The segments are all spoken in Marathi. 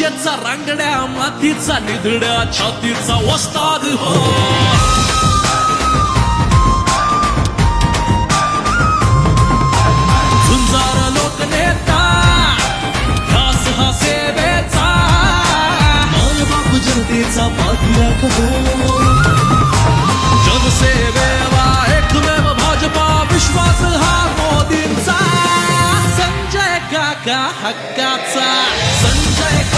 रांगड्या मातीचा निधड्या छातीचा वस्ताद हो. झुंजार जनतेचा पाठीराख हो एकमेव भाजपा विश्वास हा मोदींचा. संजय काका हक्काचा. संजय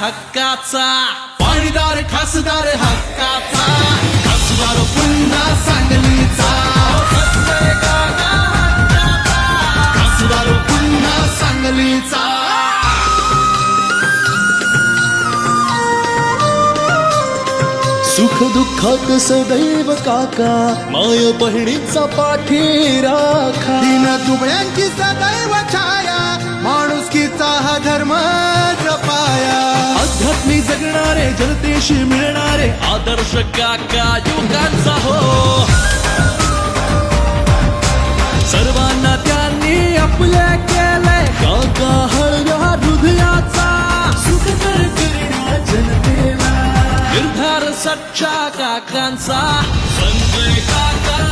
हक्काचा. पाणीदार खासदार हक्काचा. खासदार पुन्हा सांगलीचा. खासदार पुन्हा सांगलीचा. सुख दुःखात सदैव काका माय बहिणीचा पाठी राखा दिन दुबळ्यांची सदैव छाया माणुसकीचा जनतेशी मिळणारे आदर्श काका युगांचा हो. सर्वांना त्यांनी आपल्या केलंय काका हळव्या हृदयाचा. सुखकर जनतेला निर्धार सच्चा काकांचा. संजय काका